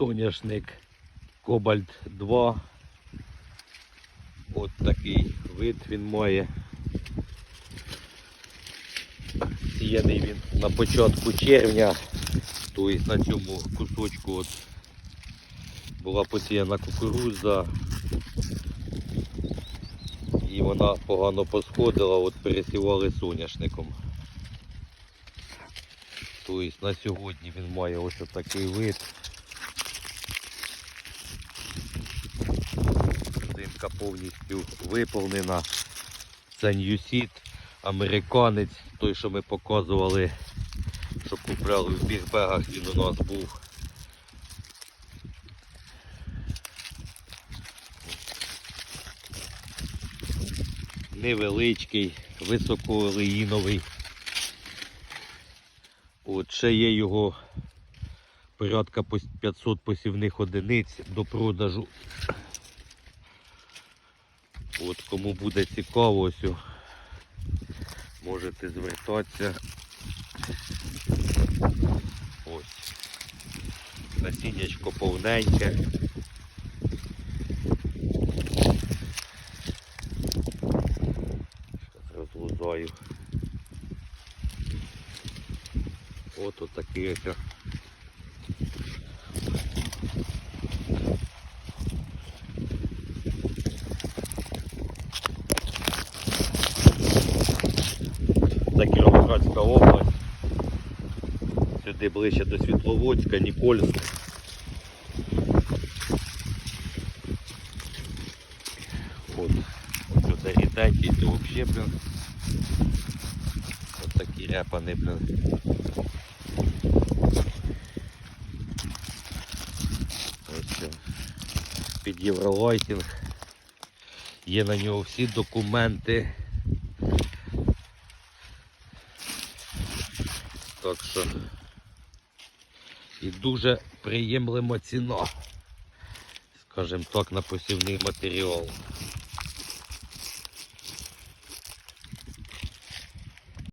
соняшник Кобальт 2. От такий вид він має. Сіяний він на початку червня. Тобто на цьому кусочку от була посіяна кукурудза. І вона погано посходила, от пересівали соняшником. Тобто на сьогодні він має ось такий вид. Димка повністю виповнена. Це Ньюсіт, американець, той, що ми показували, що купляли в бігбегах, він у нас був. Невеличкий, високоолеїновий. От ще є його порядка 500 посівних одиниць до продажу. От кому буде цікаво, ось можете звертатися. Ось. Насіннячко повненьке. Розлузаю. От отакий ось. Це Кіровоградська область. Сюди ближче до Світловодська, Нікольськ. От. Ось це ріденький, це взагалі, блін. Ось такі ряпани, блін. Ось. Під Євролайтінг. Є на нього всі документи. Так що і дуже приємлива ціна, скажімо так, на посівний матеріал.